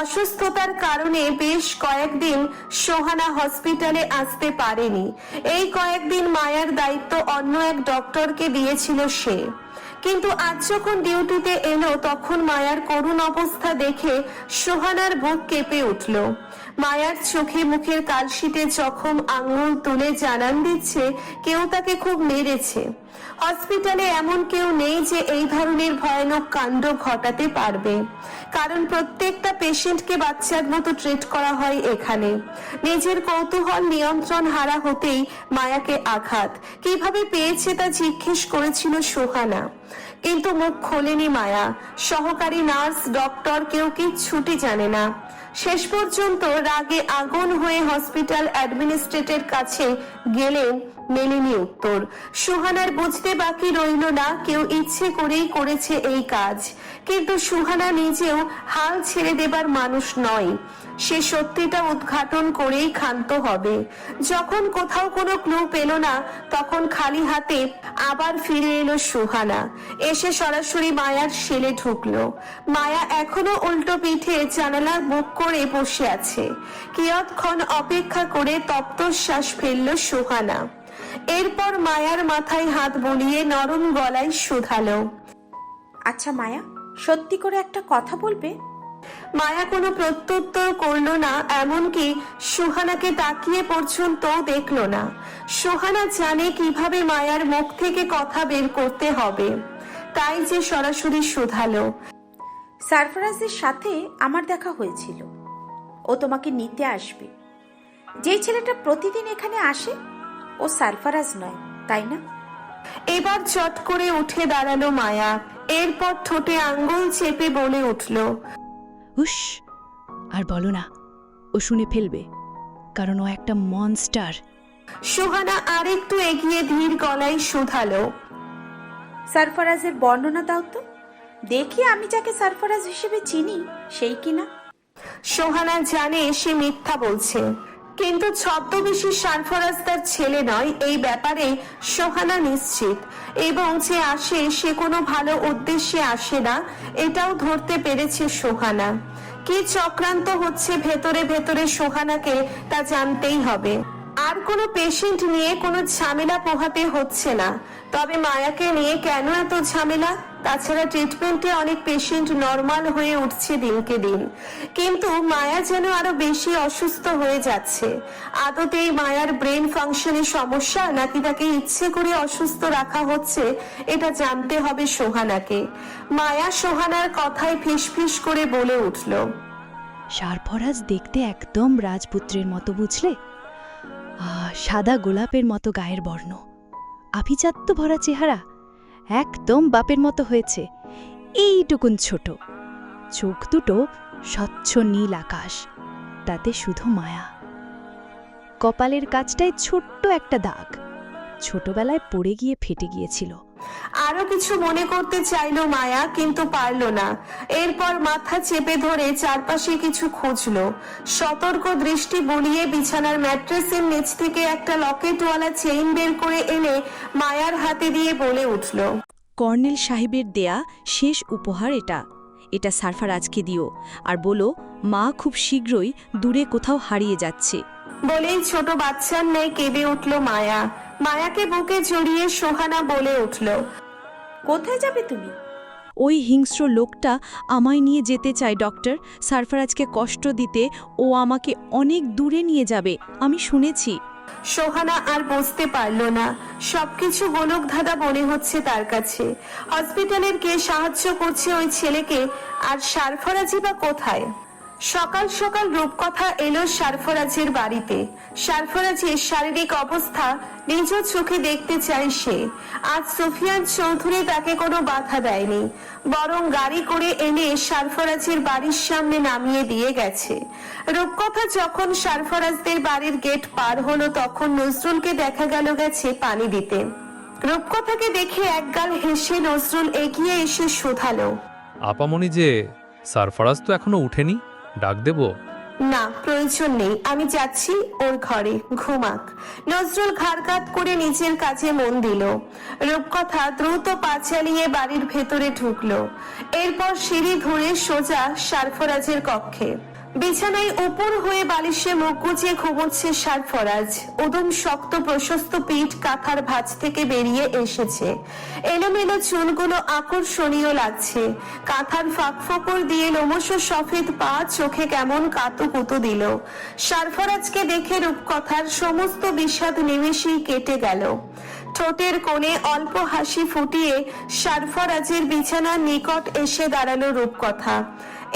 অসুস্থতার কারণে বেশ কয়েকদিন সোহানা হসপিটালে আসতে পারেনি। এই কয়েকদিন মায়ার দায়িত্ব অন্য এক ডক্টরকে দিয়েছিল সে। কিন্তু আজ যখন ডিউটিতে এলো, তখন মায়ার করুণ অবস্থা দেখে সোহানার বুক কেঁপে উঠল। মায়ার চোখে মুখের কালশিটে জখম আঙুল তুলে জানান দিচ্ছে, কেউ তাকে খুব মেরেছে। হসপিটালে এমন কেউ নেই যে এই ধরনের ভয়ানক কাণ্ড ঘটাতে পারবে। কারণ প্রত্যেকটা পেশেন্টকে বাচ্চার মতো ট্রিট করা হয় এখানে। নিজের কৌতূহল নিয়ন্ত্রণ হারা হতেই মায়াকে আঘাত। কীভাবে পেয়েছে তা জিজ্ঞেস করেছিল সোহানা। কিন্তু মুখ খোলেনি মায়া। সহকারী নার্স, ডক্টর কেউ কি ছুটি জানে না। শেষ পর্যন্ত রাগে আগুন হয়ে হসপিটাল অ্যাডমিনিস্ট্রেটের কাছে গেলেন মেলেনি উত্তর সুহানার বুঝতে বাকি রইল না, কেউ ইচ্ছে করেই করেছে এই কাজ। কিন্তু সুহানা নিজেও হাল ছেড়ে দেবার মানুষ নয়। সে সত্যিটা উদ্ঘাটন করেই ক্ষান্ত হবে। যখন কোথাও কোনো ক্লু পেল না, তখন খালি হাতে আবার ফিরে এলো সুহানা। এসে সরাসরি মায়ার সেলে ঢুকলো। মায়া এখনও উল্টো পিঠে জানালা বুক করে বসে আছে। কিয়ৎক্ষণ অপেক্ষা করে তপ্ত শ্বাস ফেলল সুহানা। এরপর মায়ার মাথায় হাত বুলিয়ে নরম গলায় শুধালো। আচ্ছা মায়া সত্যি করে একটা কথা বলবে? মায়া কোনো প্রত্যুত্তর করল না এমনকি সুহানাকে তাকিয়ে পর্যন্ত দেখল না। সুহানা জানে কীভাবে মায়ার মুখ থেকে কথা বের করতে হবে। তাই যে সরাসরি শুধালো। সারফরাজের সাথে আমার দেখা হয়েছিল। ও তোমাকে নিতে আসবে। যেই ছেলেটা প্রতিদিন এখানে আসে ও সারফারাজ নয় তাই না? এবার চট করে উঠে দাঁড়াল মায়া। এরপর ঠোঁটে আঙ্গুল চেপে বলে উঠল হুস আর বলো না ও শুনে ফেলবে কারণ ও একটা মনস্টার সুহানা আরেকটু এগিয়ে ধীর গলায় শুধালো সারফারাজের বর্ণনা দাও তো। দেখি আমি যাকে সারফারাজ হিসেবে চিনি সেই কিনা সোহানা জানে সে মিথ্যা বলছে। কিন্তু ছদ্মবেশী সারফরাজ তার ছেলে নয়, এই ব্যাপারে সোহানা নিশ্চিত। এবং যে আসে, সে কোনো ভালো উদ্দেশ্যে আসে না, এটাও ধরতে পেরেছে সোহানা। কি চক্রান্ত হচ্ছে ভেতরে ভেতরে সোহানাকে, তা জানতেই হবে। আর কোনো পেশেন্ট নিয়ে কোনো ঝামেলা পোহাতে হচ্ছে না। তবে মায়াকে নিয়ে কেন এত ঝামেলা? তাছাড়া ট্রিটমেন্টে অনেক পেশেন্ট নর্মাল হয়ে উঠছে দিনকে দিন। কিন্তু মায়া যেন আরও বেশি অসুস্থ হয়ে যাচ্ছে। আদতেই মায়ার ব্রেন ফাংশনে সমস্যা, নাকি তাকে ইচ্ছে করে অসুস্থ রাখা হচ্ছে, এটা জানতে হবে সোহানাকে। মায়া সোহানার কথায় ফিসফিস করে বলে উঠল সারফরাজ দেখতে একদম রাজপুত্রের মতো, বুঝলে? সাদা গোলাপের মতো গায়ের বর্ণ। আভিজাত্য ভরা চেহারা একদম বাপের মতো হয়েছে। এইটুকুন ছোট। চোখ দুটো স্বচ্ছ নীল আকাশ, তাতে শুধু মায়া। কপালের কাছটায় ছোট্ট একটা দাগ। ছোটবেলায় পড়ে গিয়ে ফেটে গিয়েছিল। আরও কিছু মনে করতে চাইলো মায়া, কিন্তু পারল না। এরপর মাথা চেপে ধরে চারপাশে কিছু খুঁজলো। সতর্ক দৃষ্টি বুলিয়ে বিছানার ম্যাট্রেসের নিচ থেকে একটা লকেটওয়ালা চেইন বের করে এনে মায়ার হাতে দিয়ে বলে উঠল, কর্নেল সাহেবের দেয়া শেষ উপহার এটা। এটা সারফারাজকে দিও। আর বলো, মা খুব শীঘ্রই দূরে কোথাও হারিয়ে যাচ্ছে। বলেই ছোট বাচ্চার ন্যায় কেঁদে উঠল মায়া। মায়াকে বুকে জড়িয়ে সোহানা বলে উঠল কোথায় যাবে তুমি? ওই হিংস্র লোকটা আমায় নিয়ে যেতে চায় ডক্টর। সারফারাজকে কষ্ট দিতে ও আমাকে অনেক দূরে নিয়ে যাবে আমি শুনেছি। সোহানা আর বুঝতে পারল না। সবকিছু গোলক ধাঁধা মনে হচ্ছে তার কাছে। হসপিটালের কে সাহায্য করছে ওই ছেলেকে আর সারফরাজি বা কোথায়? সকাল সকাল রূপকথা এলো সারফরাজের বাড়িতে। সারফরাজের শারীরিক অবস্থা নিজ চোখে দেখতে চায় সে। আজ সুফিয়ান চৌধুরী তাকে কোনো বাধা দেয়নি, বরং গাড়ি করে এনে সারফরাজের বাড়ির সামনে নামিয়ে দিয়ে গেছে। রূপকথা যখন সারফরাজদের বাড়ির গেট পার হলো তখন নজরুলকে দেখা গেল গেছে পানি দিতে। রূপকথাকে দেখে একগাল হেসে নজরুল এগিয়ে এসে শোধালো। আপামনি যে সারফারাজ তো এখনও উঠেনি। ডাক দেব? না, প্রয়োজন নেই। আমি যাচ্ছি, ওর ঘরে। ঘুমাক। নজরুল ঘাড়কাত করে নিজের কাছে মন দিল। রূপকথা দ্রুত পা চালিয়ে বাড়ির ভেতরে ঢুকলো। এরপর সিঁড়ি ধরে সোজা সারফরাজের কক্ষে। বিছানায় উপর হয়ে বালিশে মুখ গুজিয়ে ঘুমোচ্ছে সারফরাজ উদম, শক্ত, প্রশস্ত পিঠ কাঁথার ভাঁজ থেকে বেরিয়ে এসেছে। এলোমেলো চুলগুলো আকর্ষণীয় লাগছে। কাঁথার ফাঁক ফোকর দিয়ে লোমশ সফেদ পা চোখে কেমন কাতু কুতু দিল। সারফরাজকে দেখে রূপকথার সমস্ত বিষাদ নিমেষেই কেটে গেল। ঠোঁটের কোণে অল্প হাসি ফুটিয়ে সারফরাজের বিছানার নিকট এসে দাঁড়াল রূপকথা।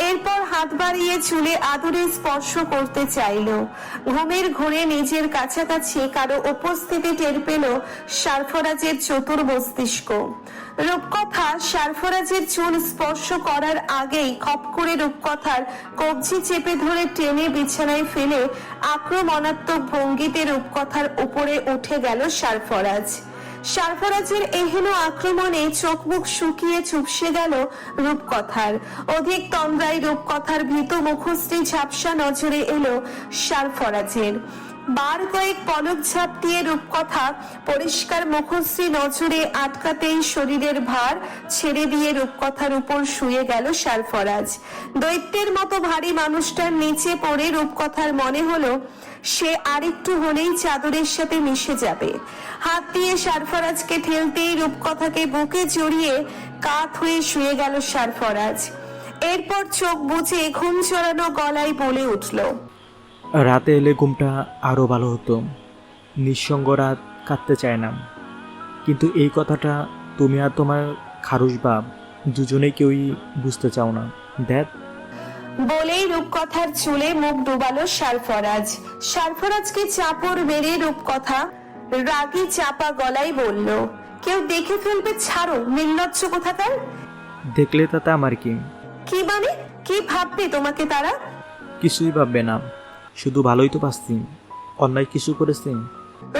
এরপর হাত বাড়িয়ে চুলে আদরে স্পর্শ করতে চাইল। ঘুমের ঘোরে নিজের কাছাকাছি কারও উপস্থিতি টের পেল সারফরাজের চতুর মস্তিষ্ক। রূপকথা সারফরাজের চুল স্পর্শ করার আগেই খপ করে রূপকথার কবজি চেপে ধরে টেনে বিছানায় ফেলে আক্রমণাত্মক ভঙ্গিতে রূপকথার উপরে উঠে গেল সারফরাজ। সারফরাজের এহেন আক্রমণে চোখ মুখ শুকিয়ে চুপসে গেল রূপকথার। অধিক তন্দ্রায় রূপকথার ভীত মুখশ্রী ঝাপসা নজরে এলো সারফরাজের। বার কয়েক পলক ঝাপ দিয়ে রূপকথা পরিষ্কার মুখশ্রী নজরে আটকাতেই শরীরের ভার ছেড়ে দিয়ে রূপকথার উপর শুয়ে গেল সারফরাজ। দৈত্যের মতো ভারী মানুষটার নিচে পড়ে রূপকথার মনে হলো সে আরেকটু হলেই চাদরের সাথে মিশে যাবে। হাত দিয়ে সারফরাজকে ঠেলতেই রূপকথাকে বুকে জড়িয়ে কাত হয়ে শুয়ে গেল সারফরাজ। এরপর চোখ বুঝে ঘুম চড়ানো গলায় বলে উঠল, রাতে এলে ঘুমটা আরও ভালো হতো। নিঃসঙ্গ রাত কাঁদতে চায় না। কিন্তু এই কথাটা তুমি আর তোমার খারুস বাপ দুজনে কেউই বুঝতে চাও না। দেখ বলেই রূপকথার চুলে মুখ ডুবালো সারফরাজ। সারফরাজকে চাপড় মেরে রূপকথা রাগী চাপা গলায় বলল কেউ দেখে ফেলবে ছাড়ো নির্লজ্জ কোথাকার? দেখলে তাতে আমার কি? কি মানে? কি ভাববে তোমাকে তারা? কিছুই ভাববে না। শুধু ভালোই তো পাচ্ছি। অন্যায় কিছু করেছি।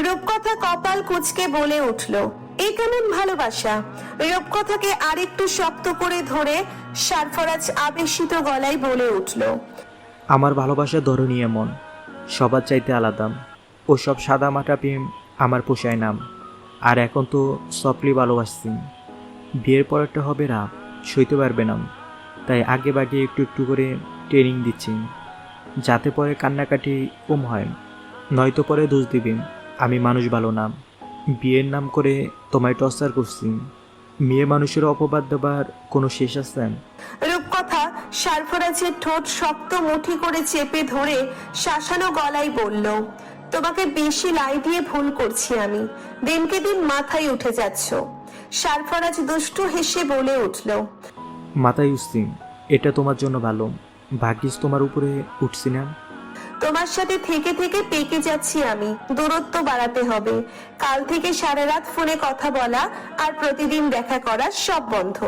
রূপকথা কপাল কুচকে বলে উঠল এই কেমন ভালোবাসা? রূপকথাকে আরেকটু শক্ত করে ধরে সারফরাজ আবেশিত গলায় বলে উঠল, আমার ভালোবাসা ধরনী এমন সবার চাইতে আলাদা। ও সব সাদা মাটা প্রেম আমার পোষায় নাম আর এখন তো সফলি ভালোবাসছি। বিয়ের পরেরটা হবে রাত, সইতে পারবে না। তাই আগে বাগে একটু একটু করে ট্রেনিং দিচ্ছি। যাতে পরে কান্নাকাটি কম হয়, নয়তো পরে দোষ দিবে। আমি মানুষ ভালো না। বিয়ের নাম করে তোমায় টর্চার করছি। মেয়ে মানুষের অপবাদ দেবার কোনো শেষ আছে? রূপকথা সারফরাজের ঠোঁট শক্ত মুঠি করে চেপে ধরে শাসানো গলায় বলল তোমাকে বেশি লাই দিয়ে ভুল করছি আমি। দিনকে দিন মাথায় উঠে যাচ্ছ। সারফরাজ দুষ্টু হেসে বলে উঠল মাথায় উঠছি। এটা তোমার জন্য ভালো। ভাগ্যিস তোমার উপরে উঠছি না। তোমার সাথে থেকে থেকে পেকে যাচ্ছি আমি। দূরত্ব বাড়াতে হবে। কাল থেকে সারা রাত ফোনে কথা বলা আর প্রতিদিন দেখা করা সব বন্ধ।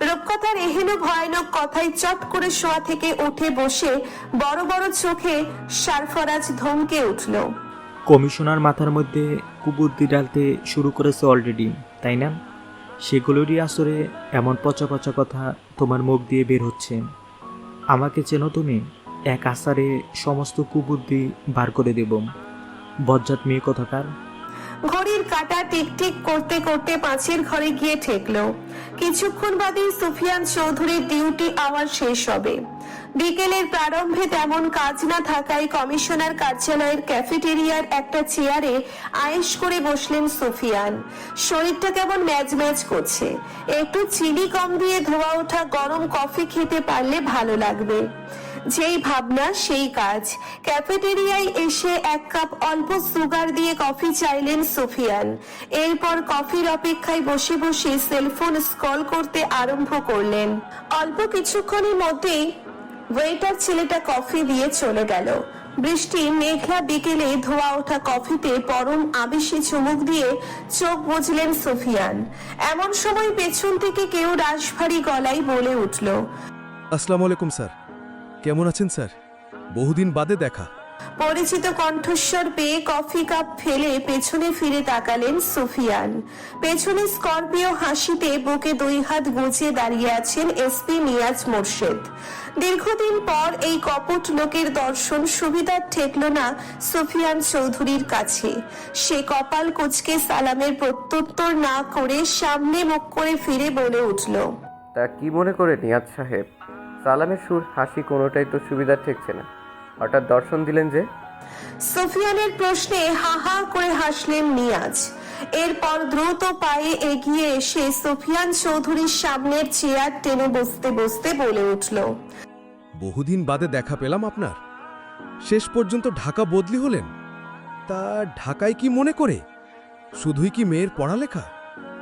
রূপকথার এহেন ভয়ানক কথায় চট করে শোয়া থেকে উঠে বসে বড় বড় চোখে সারফরাজ ধমকে উঠল। কমিশনার মাথার মধ্যে কুবুদ্ধি ডালতে শুরু করেছে অলরেডি তাই না? সেগুলোরই আসরে এমন পচা পচা কথা তোমার মুখ দিয়ে বের হচ্ছে। আমাকে চেনো তুমি? এক আসারে সমস্ত কুবুদ্ধি বার করে দেব। বজ্জাত মেয়ে কথাকার ঘড়ির কাটা টিকটিক করতে করতে পাঁচের ঘরে গিয়ে ঠেকলো। কিছুক্ষণ বাদেই সুফিয়ান চৌধুরীর ডিউটি আওয়ার শেষ হবে। বিকেলের প্রারম্ভে তেমন কাজ না থাকায় কমিশনার কার্যালয়ের ক্যাফেটেরিয়ার একটা চেয়ারে আয়েশ করে বসলেন সুফিয়ান। শরীরটা কেমন ম্যাজ ম্যাজ করছে। একটু চিনি কম দিয়ে ধোয়া ওঠা গরম কফি খেতে পারলে ভালো লাগবে। যেই ভাবনা, সেই কাজ। ক্যাফেটেরিয়ায় এসে এক কাপ অল্প সুগার দিয়ে কফি চাইলেন সুফিয়ান। এরপর কফির অপেক্ষায় বসে বসে সেলফোন স্ক্রল করতে আরম্ভ করলেন। অল্প কিছুক্ষণের মধ্যেই ওয়েটার ছেলেটা কফি দিয়ে চলে গেল। বৃষ্টি, মেঘলা বিকেলে ধোয়া ওঠা কফিতে পরম আবেশে চুমুক দিয়ে চোখ বুঝলেন সুফিয়ান। এমন সময় পেছন থেকে কেউ রাশভারী গলায় বলে উঠল, আসসালামু আলাইকুম, স্যার। কেমন আছেন স্যার? বহুদিন বাদে দেখা। পরিচিত কণ্ঠস্বর পেয়ে কফি কাপ ফেলে পেছনে ফিরে তাকালেন সুফিয়ান। পেছনে স্করপিও হাসিতে বুকে দুই হাত গুছিয়ে দাঁড়িয়ে আছেন এসপি নিয়াজ মোর্শেদ। দীর্ঘদিন পর এই কপট লোকের দর্শন সুবিধার ঠেকল না সুফিয়ান চৌধুরীর কাছে। সে কপাল কুচকে সালামের প্রত্যুত্তর না করে সামনে মুখ করে ফিরে বলে উঠল তা কি মনে করে নিয়াজ সাহেব? সালামের সুর হাসি কোনোটাই তো সুবিধা ঠেকছে না। হঠাৎ দর্শন দিলেন যে সুফিয়ানের প্রশ্নে হা হা করে হাসলেন নিয়াজ। এরপর দ্রুত পায়ে এগিয়ে এসে সুফিয়ান চৌধুরীর সামনের চেয়ার টেনে বসতে বসতে বলে উঠল বহুদিন বাদে দেখা পেলাম আপনার। শেষ পর্যন্ত ঢাকা বদলি হলেন। তা ঢাকায় কি মনে করে? শুধুই কি মেয়ের পড়ালেখা?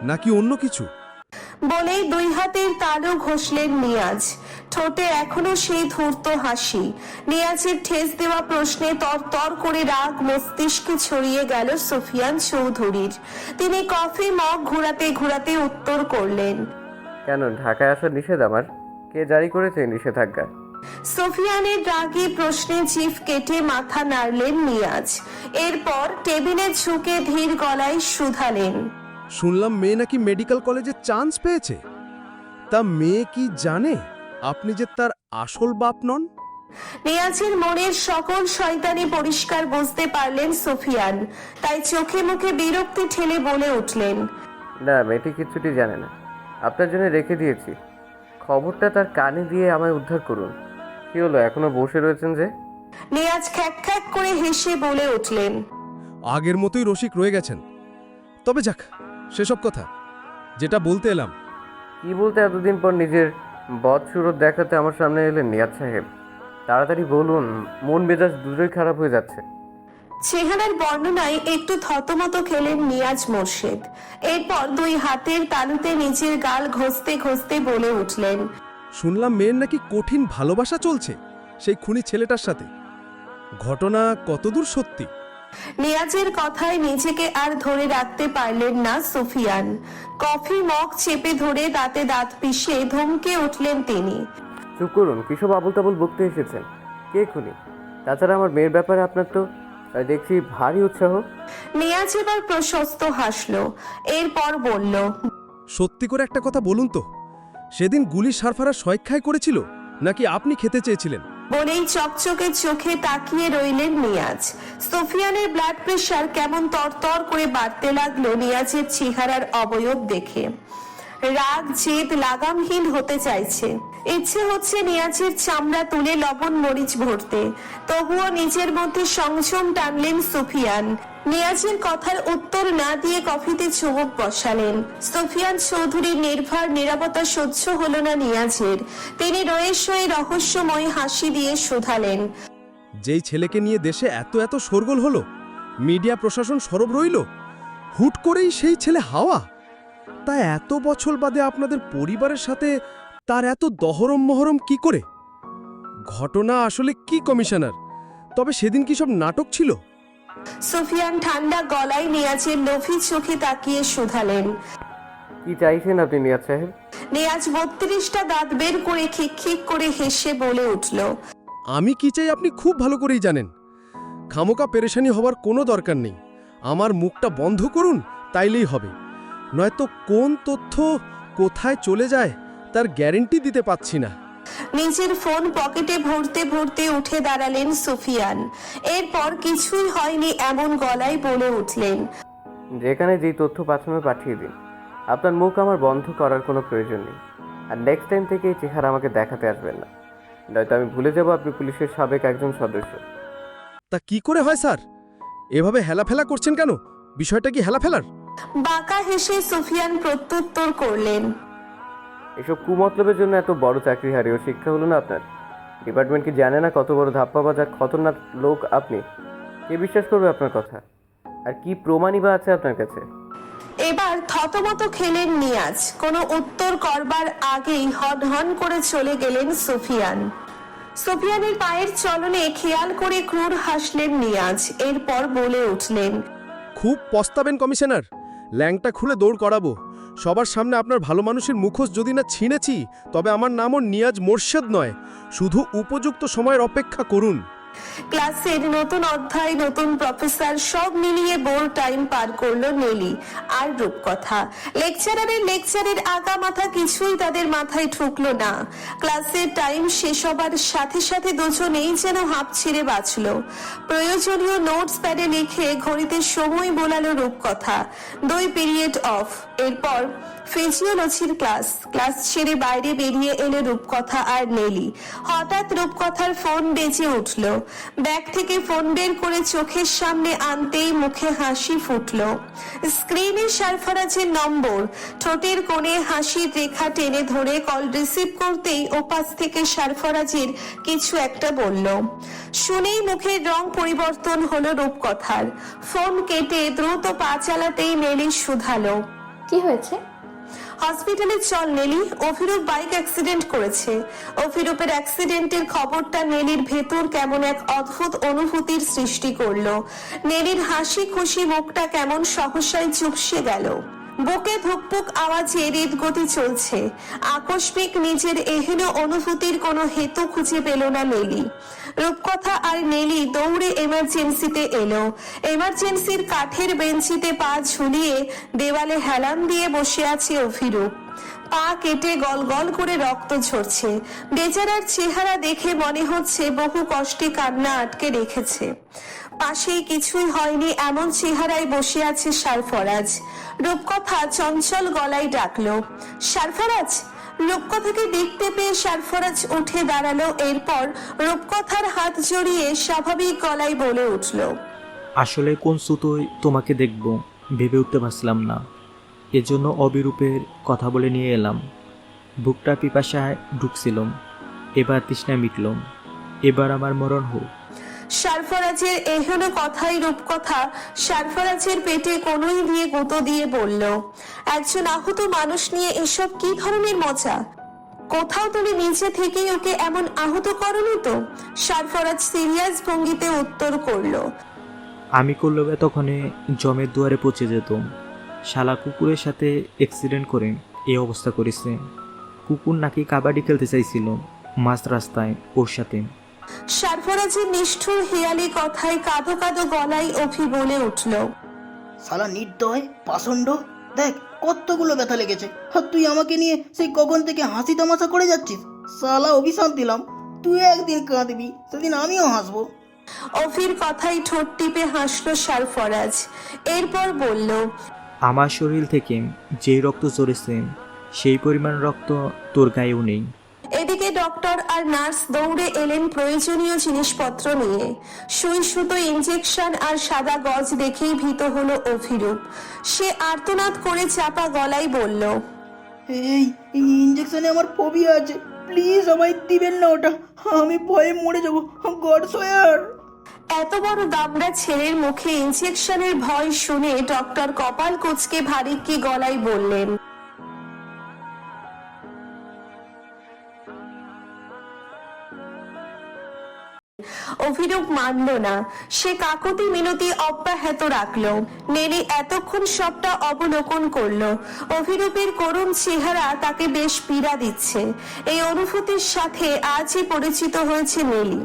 নাকি অন্য কিছু? বলেই দুই হাতের তালু ঘষলেন নিয়াজ। ঠোঁটে এখনও সেই ধূর্ত হাসি। নিয়াজের ঠেস দেওয়া প্রশ্নে তর তর করে রাগ মস্তিষ্কে ছড়িয়ে গেল সুফিয়ান চৌধুরীর। তিনি কফি মগ ঘোরাতে ঘোরাতে উত্তর করলেন কেন ঢাকায় আসার নিষেধ আমার? কে জারি করেছে নিষেধাজ্ঞা? সোফিয়ানের রাগে প্রশ্নে চিফ কেটে মাথা নাড়লেন নিয়াজ। এরপর টেবিলে ঝুঁকে ধীর গলায় শুধালেন শুনলাম মেয়ে নাকি মেডিকেল কলেজে চান্স পেয়েছে। তা মেয়ে কি জানে? আপনি যে তার আসল বাপ নন? নিয়াজের মনের সকল শয়তানি পরিষ্কার বুঝতে পারলেন সোফিয়ান। তাই চোখে মুখে বিরক্তি ঠেলে বলে উঠলেন না মেয়েটি কিছুটি জানে না। আপনার জন্য রেখে দিয়েছি। খবরটা তার কানে দিয়ে আমায় উদ্ধার করুন। কি হলো এখনও বসে রয়েছেন যে? নিয়াজ খ্যাক খ্যাক করে হেসে বলে উঠলেন আগের মতোই রসিক রয়ে গেছেন। তবে যাক সেসব কথা যেটা বলতে এলাম। কি বলতে এতদিন পর নিজের বদ সুরত দেখাতে আমার সামনে এলেন নিয়াজ সাহেব। তাড়াতাড়ি বলুন মন মেজাজ দুটোই খারাপ হয়ে যাচ্ছে। চেহারার বর্ণনায় একটু থতমত খেলেন নিয়াজ মোর্শেদ। এরপর দুই হাতের তালুতে নিজের গাল ঘষতে ঘষতে বলে উঠলেন শুনলাম মেয়ের নাকি কঠিন ভালোবাসা চলছে সেই খুনি ছেলেটার সাথে। ঘটনা কতদূর সত্যি? নিয়াজের কথায় নিজেকে আর ধরে রাখতে পারলেন না সুফিয়ান। কফি মগ চেপে ধরে দাঁতে দাঁত পিষে ধমকে উঠলেন তিনি। চুপ করুন কিসব আবল তাবল বকতে এসেছেন? কে খুনি? তাছাড়া আমার মেয়ের ব্যাপারে আপনার তো আহ, দেখছি ভারী উৎসাহ। নিয়াজ এবার প্রশস্ত হাসলো এরপর বলল সত্যি করে একটা কথা বলুন তো। সেদিন গুলি সারফারা সয়ক্ষায় করেছিল নাকি আপনি খেতে চেয়েছিলেন? বলেই চকচকে চোখে তাকিয়ে রইলেন নিয়াজ। সোফিয়ানের ব্লাড প্রেশার কেমন তরতর করে বাড়তে লাগল নিয়াজের চেহারার অবয়ব দেখে। রাগ, জেদ, লাগামহীন হতে চাইছে। ইচ্ছে হচ্ছে নিয়াজের চামড়া তুলে লবণ মরিচ ভরতে। তবুও নিজের মধ্যে সংযম টানলেন সুফিয়ান। নিয়াজের কথার উত্তর না দিয়ে কফিতে চুমুক বসালেন। সুফিয়ান চৌধুরীর নির্ভর নিরাপত্তা সহ্য হল না নিয়াজের তিনি রয়ে শয়ে রহস্যময় হাসি দিয়ে শুধালেন। যেই ছেলেকে নিয়ে দেশে এত এত শোরগোল হলো? মিডিয়া প্রশাসন সরব রইল? হুট করেই সেই ছেলে হাওয়া? তা এত বছর বাদে আপনাদের পরিবারের সাথে তার এত দহরম মহরম কি করে? ঘটনা আসলে কি কমিশনার? তবে সেদিন কি সব নাটক ছিল? সুফিয়ান ঠান্ডা গলায় নিয়াজের লোভী চোখে তাকিয়ে শুধালেন। কি চাইছেন আপনি নিয়াজ সাহেব? নিয়াজ বত্রিশটা দাঁত বের করে খিক খিক করে হেসে বলে উঠল। আমি কি চাই আপনি খুব ভালো করেই জানেন। খামোকা পেরেশানি হবার কোনো দরকার নেই। আমার মুখটা বন্ধ করুন তাইলেই হবে। নয়তো কোন তথ্য কোথায় চলে যায় তার গ্যারেন্টি দিতে পাচ্ছি না। নিজের ফোন পকেটে ভরতে ভরতে উঠে দাঁড়ালেন সুফিয়ান। এরপর কিছুই হয়নি এমন গলায় বলে উঠলেন। যেখানে যেই তথ্য পাঠানো পাঠিয়ে দিন। আপনার মুখ আমার বন্ধ করার কোনো প্রয়োজন নেই। আর নেক্সট টাইম থেকে এই চেহারা আমাকে দেখাতে আসবেন না। নয়তো আমি ভুলে যাব আপনি পুলিশের সাবেক একজন সদস্য। তা কি করে হয় স্যার? এভাবে হেলাফেলা করছেন কেন? বিষয়টা কি হেলাফেলার? বাঁকা হেসে সুফিয়ান প্রত্যুত্তর করলেন। এসব কুমতলবের জন্য এত বড় চাকরি হারিয়েও শিক্ষা হলো না আপনার? ডিপার্টমেন্ট কি জানে না কত বড় ধাপ্পাবাজ আর খতরনাক লোক আপনি? কে বিশ্বাস করবে আপনার কথা? আর কি প্রমাণই বা আছে আপনার কাছে? এবার থতমত খেলেন নিয়াজ। কোনো উত্তর করবার আগেই হন হন করে চলে গেলেন সুফিয়ান। সুফিয়ানের পায়ের চলনে খেয়াল করে ক্রূর হাসলেন নিয়াজ। এরপর বলে উঠলেন খুব পস্তাবেন কমিশনার। ল্যাংটা খুলে দৌড় করাবো। সবার সামনে আপনার ভালো মানুষের মুখোশ যদি না ছিনেছি তবে আমার নামও নিয়াজ মোর্শেদ নয়। শুধু উপযুক্ত সময়ের অপেক্ষা করুন। ক্লাসের নতুন অধ্যায়, নতুন প্রফেসর সব মিলিয়ে বোর টাইম পার করল নেলি আর রূপকথা। লেকচারারের লেকচারের আগা মাথা কিছুই তাদের মাথায় ঠুকলো না। ক্লাসের টাইম শেষ হবার সাথে সাথে দুজনেই যেন হাঁপ ছেড়ে বাঁচলো। প্রয়োজনীয় নোটস প্যাডে লিখে ঘড়িতে সময় বোলালো রূপকথা। দুই পিরিয়ড অফ। এরপর ফিজিওলজির ক্লাস। ক্লাস ছেড়ে বাইরে বেরিয়ে এলে রূপকথা আর নেলি। হঠাৎ রূপকথার ফোন বেজে উঠল। ব্যাগ থেকে ফোন বের করে চোখের সামনে আনতেই মুখে হাসি ফুটল। স্ক্রিনে সারফরাজের নম্বর। ঠোঁটের কোণে হাসির রেখা টেনে ধরে কল রিসিভ করতেই ওপাশ থেকে সারফরাজের কিছু একটা বলল। শুনেই মুখের রং পরিবর্তন হলো রূপকথার। ফোন কেটে দ্রুত পা চালাতেই নেলি শুধালো। কি হয়েছে? হসপিটালে চল নেলি, অভিরূপ বাইক অ্যাক্সিডেন্ট করেছে। অভিরূপের অ্যাক্সিডেন্টের খবরটা নেলির ভেতর কেমন এক অদ্ভুত অনুভূতির সৃষ্টি করল। নেলির হাসি খুশি মুখটা কেমন সহসাই চুপসে গেল। বুকে ধুকপুক আওয়াজে হৃদগতি চলছে। আকস্মিক নিজের এহেন অনুভূতির কোনো হেতু খুঁজে পেল না নেলি। রূপকথা আর নেলি দৌড়ে এমার্জেন্সিতে এলো। এমার্জেন্সির কাঠের বেঞ্চিতে পা ঝুলিয়ে দেওয়ালে হেলান দিয়ে বসে আছে অভিরূপ। পা কেটে গল গল করে রক্ত ঝরছে। বেচারার চেহারা দেখে মনে হচ্ছে বহু কষ্টে কান্না আটকে রেখেছে। পাশেই কিছুই হয়নি, এমন চেহারায় বসে আছে সারফরাজ। রূপকথা চঞ্চল গলায় ডাকলো, সারফরাজ রূপকথাকে দেখতে পেয়ে সারফরাজ উঠে দাঁড়াল, এরপর রূপকথার হাত জড়িয়ে স্বাভাবিক গলায় বলে উঠল, আসলে কোন সুতোয় তোমাকে দেখব? ভেবে উঠতে পারছিলাম না। এজন্য অবিরূপের কথা বলে নিয়ে এলাম। বুকটা পিপাসায় ঢুকছিলাম, এবার তৃষ্ণায় মিটলাম। এবার আমার মরণ হোক। সারফরাজের এহেন কথাই রূপকথা। সারফরাজের পেটে কোনোই দিয়ে গুঁতো দিয়ে বলল, একজন আহত মানুষ নিয়ে এসব কি ধরনের মজা? কোথাও তুমি নিচে থেকেই ওকে এমন আহত করনি তো? সারফরাজ সিরিয়াস ভঙ্গিতে উত্তর করল, আমি করলে তখনই জমের দুয়ারে পৌঁছে যেত শালা কুকুরের সাথে অ্যাক্সিডেন্ট করে এই অবস্থা করেছে। কুকুর নাকি কাবাডি খেলতে চাইছিল মাঝ রাস্তায় ওর সাথে। সারফরাজের নিষ্ঠুর হেয়ালি কথায় কাঁদো কাঁদো গলায় অভি বলে উঠল। শালা নির্দয় পাষণ্ড দেখ কতগুলো ব্যথা লেগেছে। আর তুই আমাকে নিয়ে সেই কখন থেকে হাসি তামাশা করে যাচ্ছিস? শালা অভিশাপ দিলাম। তুই একদিন কাঁদবি সেদিন আমিও হাসবো। অভির কথাই ঠোঁট টিপে হাসলো সারফরাজ। এরপর বলল আমার শরীর থেকে যেই রক্ত ঝরেছে সেই পরিমাণ রক্ত তোর গায়েও নেই। ডক্টর আর নার্স দৌড়ে এলেন প্রয়োজনীয় জিনিসপত্র নিয়ে। সুই সুতো ইঞ্জেকশন আর সাদা গজ দেখেই ভীত হলো অভিরূপ। সে আর্তনাদ করে চাপা গলায় বলল এই ইঞ্জেকশনে আমার ফোবিয়া আছে। প্লিজ আমায় দিবেন না ওটা। আমি ভয়ে মরে যাব। গড সোয়ার! এত বড় দামড়া ছেলের মুখে ইঞ্জেকশনের ভয় শুনে ডক্টর কপাল কুচকে ভারী কি গলায় বললেন অভিরূপ মানল না। সে কাকতি মিনতি অব্যাহত রাখল। নেলি এতক্ষণ সবটা অবলোকন করল। অভিরূপের করুণ চেহারা তাকে বেশ পীড়া দিচ্ছে। এই অনুভূতির সাথে আজই পরিচিত হয়েছে নেলি।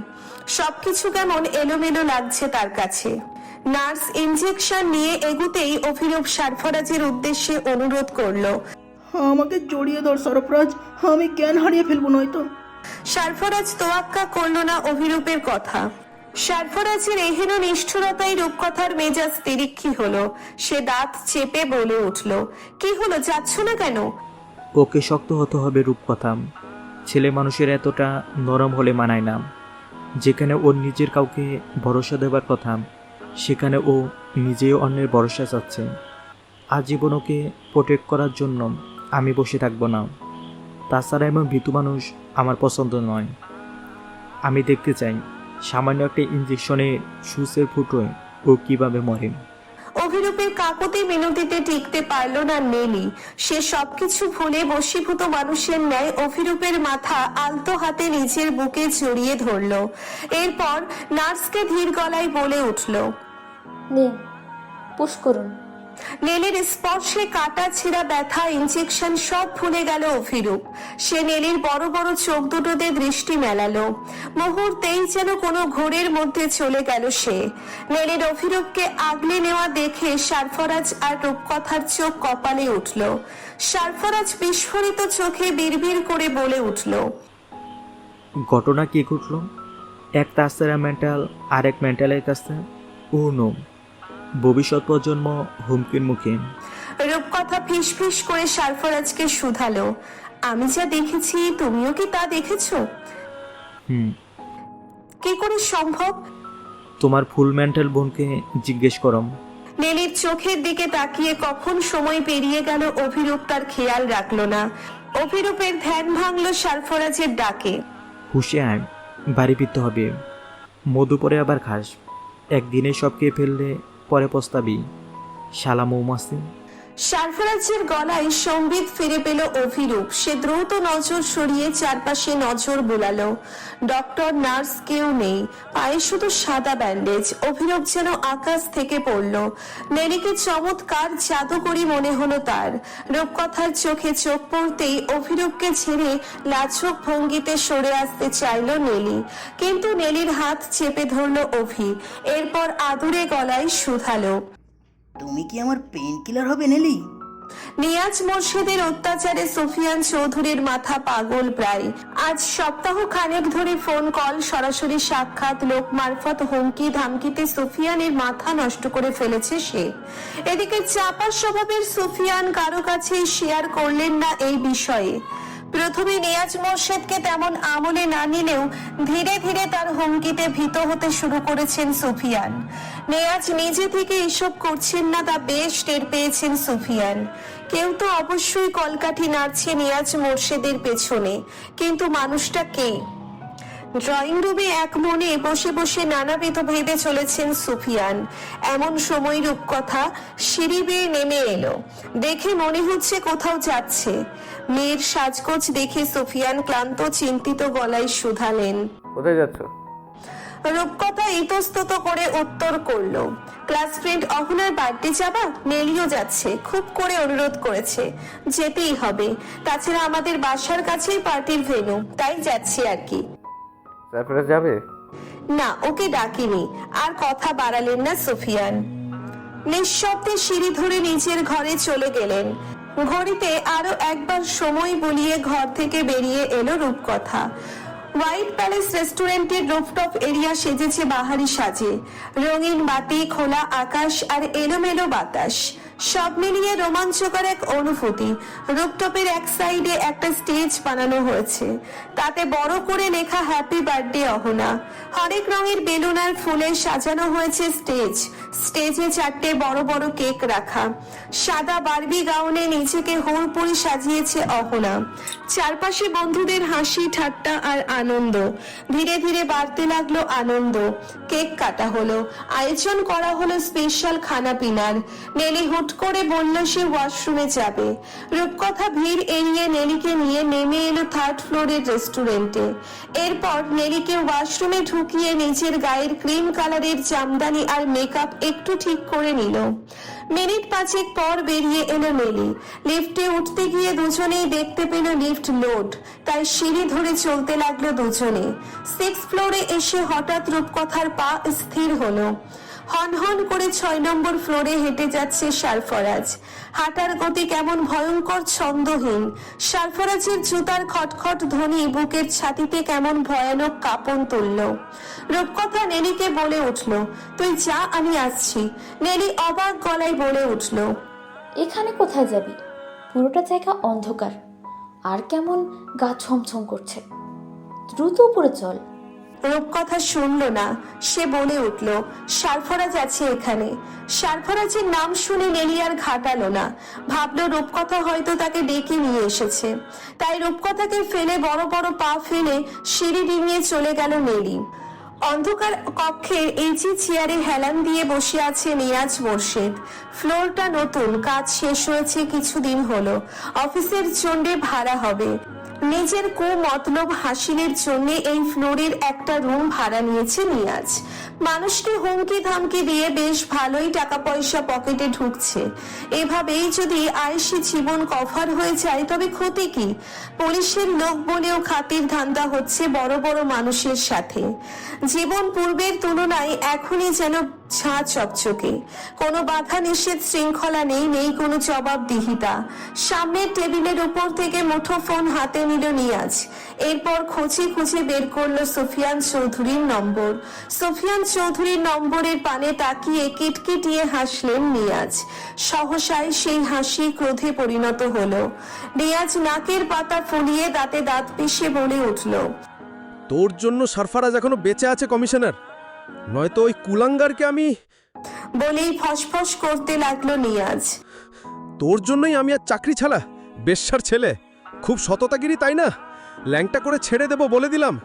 সবকিছু কেমন এলোমেলো লাগছে তার কাছে। নার্স ইনজেকশন নিয়ে এগুতেই অভিরূপ সারফরাজের উদ্দেশ্যে অনুরোধ করল। আমাকে জড়িয়ে ধর সরফরাজ। আমি জ্ঞান হারিয়ে ফেলব নয়তো। সারফরাজ তোয়াক্কা করল না অভিরূপের কথা। সারফরাজের এহেন নিষ্ঠুরতাই রূপকথার মেজাজ তিরিক্ষি হলো। সে দাঁত চেপে বলে উঠল, কি হলো, যাচ্ছ না কেন? ওকে শক্ত হতে হবে রূপকথা। ছেলে মানুষের এতটা নরম হলে মানায় না। যেখানে ওর নিজের কাউকে ভরসা দেবার কথা, সেখানে ও নিজেও অন্যের ভরসা চাচ্ছে। আজীবন ওকে প্রোটেক্ট করার জন্য আমি বসে থাকব না। তাছাড়া এমন ভীতু মানুষ আমার পছন্দ নয়। আমি দেখতে চাই সামান্য একটা ইঞ্জেকশনে সুসের ফুটোয় ও কীভাবে মরে। অভিরূপের কাকতি মিনতিতে টিকতে পারল না নেলি। সে সবকিছু ভুলে বশীভূত মানুষের ন্যায় অভিরূপের মাথা আলতো হাতে নিজের বুকে জড়িয়ে ধরল। এরপর নার্সকে ধীর গলায় বলে উঠল নিন পুশ করুন। নেলির স্পর্শে কাটা ছেঁড়া ব্যথা ইঞ্জেকশন সব ভুলে গেল অভিরূপ। সে নেলির বড় বড় চোখ দুটোতে দৃষ্টি মেলালো। মুহূর্তেই যেন কোনো ঘোরের মধ্যে চলে গেল সে। নেলির অভিরূপকে আগলে নেওয়া দেখে সারফরাজ আর রূপকথার চোখ কপালে উঠল। সারফরাজ বিস্ফোরিত চোখে বিড়বিড় করে বলে উঠল, ঘটনা কি ঘটলো? এক তাস্তারা মেন্টাল আরেক মেন্টালের কাছে? পূর্ণ ভবিষ্যৎ প্রজন্ম হুমকির মুখে। রূপকথা ফিস ফিস করে সারফরাজকে শুধালো। আমি যা দেখেছি তুমিও কি তা দেখেছ? হুম। কি করে সম্ভব? তোমার ফুল মেন্টাল বোনকে জিজ্ঞেস করম নেলির চোখের দিকে তাকিয়ে কখন সময় পেরিয়ে গেল অভিরূপ তার খেয়াল রাখল না। অভিরূপের ধ্যান ভাঙলো সারফরাজের ডাকে। হুশে আয় বাড়ি ফিরতে হবে। মধু পরে আবার খাস। একদিনে সব খেয়ে ফেললে পরে পস্তাবি শালা মৌমাছি। সারফরাজের গলায় সম্বিত ফিরে পেল অভিরূপ। সে দ্রুত নজর সরিয়ে চারপাশে নজর বোলালো। ডক্টর, নার্স কেউ নেই। পায়ে শুধু সাদা ব্যান্ডেজ। অভিরূপ যেন আকাশ থেকে পড়ল। নেলিকে চমৎকার জাদুকরি মনে হলো তার। রূপকথার চোখে চোখ পড়তেই অভিরূপকে ছেড়ে লাজুক ভঙ্গিতে সরে আসতে চাইল নেলি। কিন্তু নেলির হাত চেপে ধরল অভি। এরপর আদুরে গলায় শুধালো। তুমি কি আমার পেন কিলার হবে, নেলি? নিয়াজ মোর্শেদের অত্যাচারে সুফিয়ান চৌধুরীর মাথা পাগল প্রায়। আজ সপ্তাহ খানেক ধরে ফোন কল সরাসরি সাক্ষাৎ, লোক মারফত, হুমকি, ধামকিতে সুফিয়ানের মাথা নষ্ট করে ফেলেছে সে। এদিকে চাপা স্বভাবের সুফিয়ান কারও কাছে শেয়ার করলেন না এই বিষয়ে। প্রথমে নিয়াজ মোর্শেদকে তেমন আমলে না নিলেও ধীরে ধীরে তার হুমকিতে ভীত হতে শুরু করেছেন সুফিয়ান। নেয়াজ নিজে থেকে এসব করছেন না তা বেশ টের পেয়েছেন সুফিয়ান। কেউ তো অবশ্যই কলকাঠি নাড়ছে নিয়াজ মোর্শেদের পেছনে। কিন্তু মানুষটা কে? ড্রয়িং রুমে এক মনে বসে বসে নানাবিধ ভেবে চলেছেন সুফিয়ান। এমন সময় রূপকথা সিঁড়ি বেয়ে নেমে এলো। দেখে মনে হচ্ছে কোথাও যাচ্ছে। মেয়ের সাজগোজ দেখে সুফিয়ান ক্লান্ত চিন্তিত গলায় শুধালেন। কোথায় যাচ্ছ? রূপকথা ইতস্তত করে উত্তর করল ক্লাস ফ্রেন্ড অহনার বার্থডে যাবা? নেলিও যাচ্ছে। খুব করে অনুরোধ করেছে। যেতেই হবে। তাছাড়া আমাদের বাসার কাছেই পার্টির ভেনু তাই যাচ্ছি আর কি। সারপ্রাইজ যাবে? না, ওকে ডাকিনি। আর কথা বাড়ালেন না সুফিয়ান। নিঃশব্দে সিঁড়ি ধরে নিজের ঘরে চলে গেলেন। ঘড়িতে আরও একবার সময় বলিয়ে ঘর থেকে বেরিয়ে এলো রূপকথা। হোয়াইট প্যালেস রেস্টুরেন্টের রুফটপ এরিয়া সেজেছে বাহারি সাজে। রঙিন বাতি খোলা আকাশ আর এলোমেলো বাতাস। সব মিলিয়ে রোমাঞ্চকর এক অনুভূতি। রুফটপের এক সাইডে একটা স্টেজ বানানো হয়েছে। তাতে বড় করে লেখা হ্যাপি বার্থডে, অহনা। হরেক রঙের বেলুন আর ফুলে সাজানো হয়েছে স্টেজ। স্টেজে চারটে বড় বড় কেক রাখা। সাদা বারবি গাউনে নিজেকে হুড়পুরি সাজিয়েছে অহনা। চারপাশে বন্ধুদের হাসি, ঠাট্টা আর আনন্দ। ধীরে ধীরে বাড়তে লাগল আনন্দ। কেক কাটা হলো। আয়োজন করা হলো স্পেশাল খানা পিনার। নেলি হুট করে বলল, সে ওয়াশরুমে যাবে। রূপকথা ভিড় এড়িয়ে নেলিকে নিয়ে নেমে এলো থার্ড ফ্লোরের রেস্টুরেন্টে এরপর নেলিকে ওয়াশরুমে ঢুকিয়ে নিজের গায়ের ক্রিম কালারের জামদানি আর মেকআপ একটু ঠিক করে নিল। মিনিট পাঁচেক পর বেরিয়ে এলো নেলি। লিফটে উঠতে গিয়ে দুজনেই দেখতে পেল লিফট লোড তাই সিঁড়ি ধরে চলতে লাগল দুজনে। সিক্স ফ্লোরে এসে হঠাৎ রূপকথার পা স্থির হলো। হনহন করে ছয় নম্বর ফ্লোরে হেঁটে যাচ্ছে সারফরাজ হাঁটার গতি কেমন ভয়ঙ্কর, ছন্দহীন। সারফরাজের জুতার খটখট ধ্বনি বুকের ছাতিতে কেমন ভয়ানক কাঁপন তুলল। রূপকথা নেলিকে বলে উঠল, তুই যা, আমি আসছি। নেলি অবাক গলায় বলে উঠল, এখানে কোথায় যাবি? পুরোটা জায়গা অন্ধকার। আর কেমন গা ছমছম করছে। দ্রুত উপরে চল। রূপকথা শুনল না। সে বলে উঠল, সারফরাজ আছে এখানে। সারফরাজের নাম শুনে নেলি আর ঘাটালো না। ভাবলো রূপকথা হয়তো তাকে ডেকে নিয়ে এসেছে। তাই রূপকথাকে ফেলে বড় বড় পা ফেলে সিঁড়ি ডিঙিয়ে চলে গেল নেলি। অন্ধকার কক্ষের এইচি চেয়ারে হেলান দিয়ে বসে আছে নিয়াজ মোর্শেদ। ফ্লোরটা নতুন, কাজ শেষ হয়েছে, কিছুদিন হলো। অফিসের চন্ডে ভাড়া হবে। নিজের কু মতলব হাসিলের জন্য এই ফ্লোরের একটা রুম ভাড়া নিয়েছে নিয়াজ। মানুষকে হুমকি ধামকি দিয়ে বেশ ভালোই টাকা পয়সা পকেটে ঢুকছে। এভাবেই যদি আয়েসি জীবন কভার হয়ে যায়, তবে ক্ষতি কি? পুলিশের লোক বলেও খাতির ধান্দা হচ্ছে বড় বড় মানুষের সাথে। জীবন পূর্বের তুলনায় এখনই যেন ঝাঁ চকচকে কোনো বাধা নিষেধ শৃঙ্খলা নেই নেই কোনো জবাবদিহিতা। সামনের টেবিলের উপর থেকে মুঠো ফোন হাতে নিল নিয়াজ। এরপর খুঁজে খুঁজে বের করল সুফিয়ান চৌধুরীর নম্বর। সুফিয়ান চৌধুরীর নম্বরের পানে তাকিয়ে কিটকিটিয়ে হাসলেন নিয়াজ। সহসায় সেই হাসি ক্রোধে পরিণত হলো। নিয়াজ নাকের পাতা ফুলিয়ে দাঁতে দাঁত পিষে বলে উঠল, তোর জন্য সারফারাজ এখনও বেঁচে আছে কমিশনার। নয়তো ওই কুলাঙ্গারকে আমি বলেই ফসফস করতে লাগল নিয়াজ। তোর জন্যই আমি আর চাকরি ছাড়া বেশ্যার ছেলে। খুব সততাগিরি তাই না? ল্যাংটা করে ছেড়ে দেব বলে দিলাম।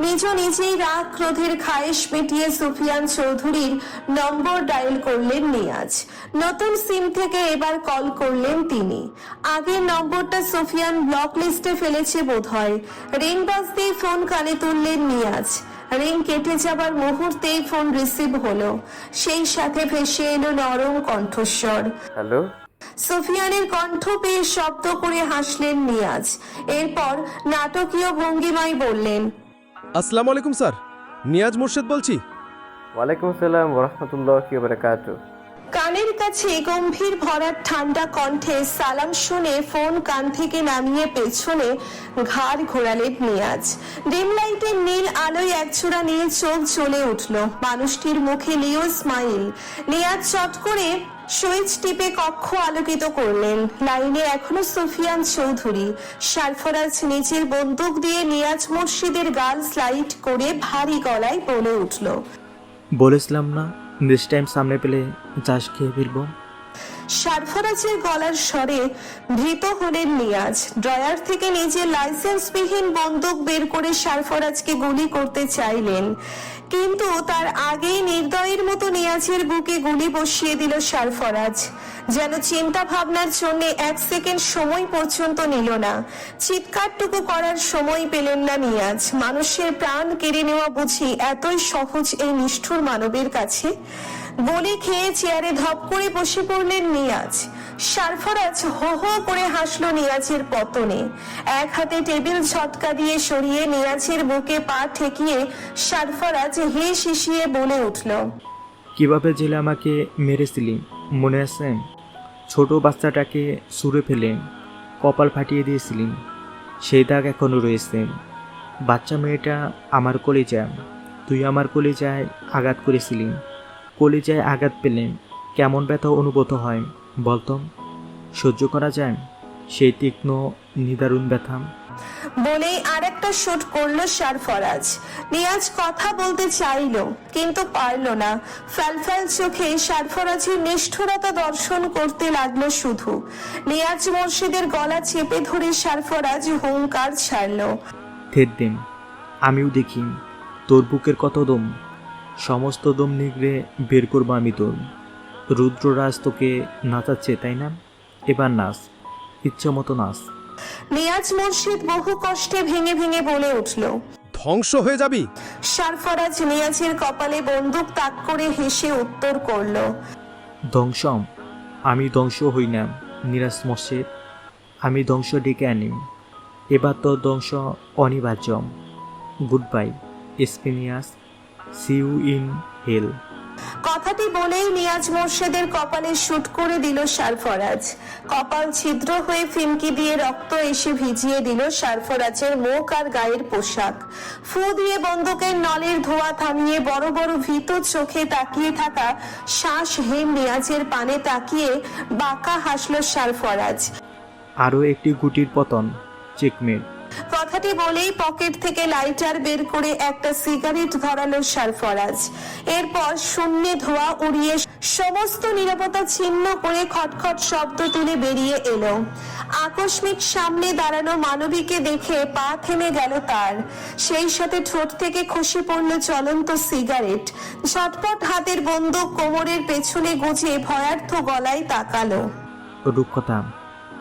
নিজ নিজেই রাগ ক্রোধের খায়েশ মিটিয়ে সুফিয়ান চৌধুরীর নম্বর ডায়াল করলেন নিয়াজ। নতুন সিম থেকে এবার কল করলেন তিনি। আগের নম্বরটা সুফিয়ান ব্লক লিস্টে ফেলেছে বোধহয়। রিং বাজতেই ফোন কানে তুললেন নিয়াজ। রিং কেটে যাবার মুহূর্তেই ফোন রিসিভ হলো। সেই সাথে ভেসে এলো নরম কণ্ঠস্বর। হ্যালো সুফিয়ানের কণ্ঠ পেয়ে শব্দ করে হাসলেন নিয়াজ। এরপর নাটকীয় ভঙ্গিমায় বললেন আসসালামু আলাইকুম স্যার। নিয়াজ মোর্শেদ বলছি। ওয়ালাইকুম আসসালাম ওরহমতুল্লাহ কি বারাকাত কানের কাছে গম্ভীর ভরার ঠান্ডা কণ্ঠে সালাম শুনে ফোন কান থেকে নামিয়ে পেছনে ঘাড় ঘোরালেন নিয়াজ। ডিম লাইটের নীল আলোয় একছোড়া নিয়ে চোখ জ্বলে উঠল। মানুষটির মুখে লিও স্মাইল। নিয়াজ চট করে সুইচ টিপে কক্ষ আলোকিত করলেন। লাইনে এখনও সুফিয়ান চৌধুরী। সারফরাজ নিজের বন্দুক দিয়ে নিয়াজ মুর্শিদের গাল স্লাইড করে ভারী গলায় বলে উঠল। বলেছিলাম না নেক্সট টাইম সামনে পেলে চাষ খেয়ে ফেলব সারফরাজের গলার স্বরে ভীত হলেন নিয়াজ। ড্রয়ার থেকে নিজের লাইসেন্সবিহীন বন্দুক বের করে সারফরাজকে গুলি করতে চাইলেন। কিন্তু তার আগেই নির্দয়ের মতো নিয়াজের বুকে গুলি বসিয়ে দিল সারফরাজ। যেন চিন্তা ভাবনার জন্য এক সেকেন্ড সময় পর্যন্ত নিল না। চিৎকারটুকু করার সময় পেলেন না নিয়াজ। মানুষের প্রাণ কেড়ে নেওয়া বুঝি এতই সহজ এই নিষ্ঠুর মানবের কাছে? বলি খেয়ে চেয়ারে ধপ করে বসে পড়লেন নিয়াজ। সারফরাজ হো হো করে হাসলো নিয়াজের পতনে। এক হাতে টেবিল ঝটকা দিয়ে সরিয়ে নিয়াজের বুকে পা ঠেকিয়ে সারফরাজ হে শিশিয়ে বলে উঠল, কীভাবে জেলে আমাকে মেরেছিলি, মনে আছে? ছোট বাচ্চাটাকে সুরে ফেলে, কপাল ফাটিয়ে দিয়েছিলি। সেই দাগ এখনও রয়েছে। বাচ্চা মেয়েটা আমার কলিজা তুই আমার কলিজায় আঘাত করেছিলি। কলিজায় আঘাত পেলে কেমন ব্যথা অনুভূত হয় বলতো সহ্য করা যায়? সেই তীক্ষ্ণ নিদারুণ ব্যথা। বলেই আরেকটা শুট করল সারফরাজ নিয়াজ কথা বলতে চাইলো কিন্তু পারল না। ফ্যালফ্যাল চোখে সারফরাজের নিষ্ঠুরতা দর্শন করতে লাগল শুধু। নিয়াজ মুর্শিদের গলা চেপে ধরে সারফরাজ হুঙ্কার ছাড়লো। থেত দিন আমিও দেখি তোর বুকের কত দম। সমস্ত দম নিগড়ে বের করব আমি তোর। রুদ্ররাজ তোকে নাচাচ্ছে তাই না? এবার নাচ ইচ্ছে মতো নাচ। নিয়াজ মুর্শিদ বহু কষ্টে ভেঙে ভেঙে বলে উঠল ধ্বংস হয়ে যাবি। সারফরাজ নিয়াজের কপালে বন্দুক তাক করে হেসে উত্তর করল ধ্বংসম আমি ধ্বংস হই না নিরাজ মসজিদ আমি ধ্বংস ডেকে আনি। এবার তো ধ্বংস অনিবার্য গুড বাই স্পিনিয়াস সি ইউ ইন হেল কথাটি বলেই নিয়াজ মোর্শেদের কপালে শুট করে দিল সারফরাজ। কপাল ছিদ্র হয়ে ফিনকি দিয়ে রক্ত এসে ভিজিয়ে দিল সারফরাজের মুখ আর গায়ের পোশাক। ফু দিয়ে বন্দুকের নলের ধোয়া থামিয়ে বড় বড় ভীত চোখে তাকিয়ে থাকা শ্বাস হেম নিয়াজের পানে তাকিয়ে বাঁকা হাসল সারফরাজ। আরও একটি গুটির পতন চেকমেট কথাটি বলেই পকেট থেকে লাইটার বের করে একটা সিগারেট ধরালো সারফরাজ। এরপর শূন্যে ধোয়া উড়িয়ে সমস্ত নিরাপত্তা ছিন্ন করে খটখট শব্দ তুলে বেরিয়ে এলো। আকস্মিক সামনে দাঁড়ানো মানবীকে দেখে পা থেমে গেল তার। সেই সাথে ঠোঁট থেকে খসে পড়ল চলন্ত সিগারেট। ঝটপট হাতের বন্দুক কোমরের পেছনে গুজে ভয়ার্থ গলায় তাকালো। রূপকথা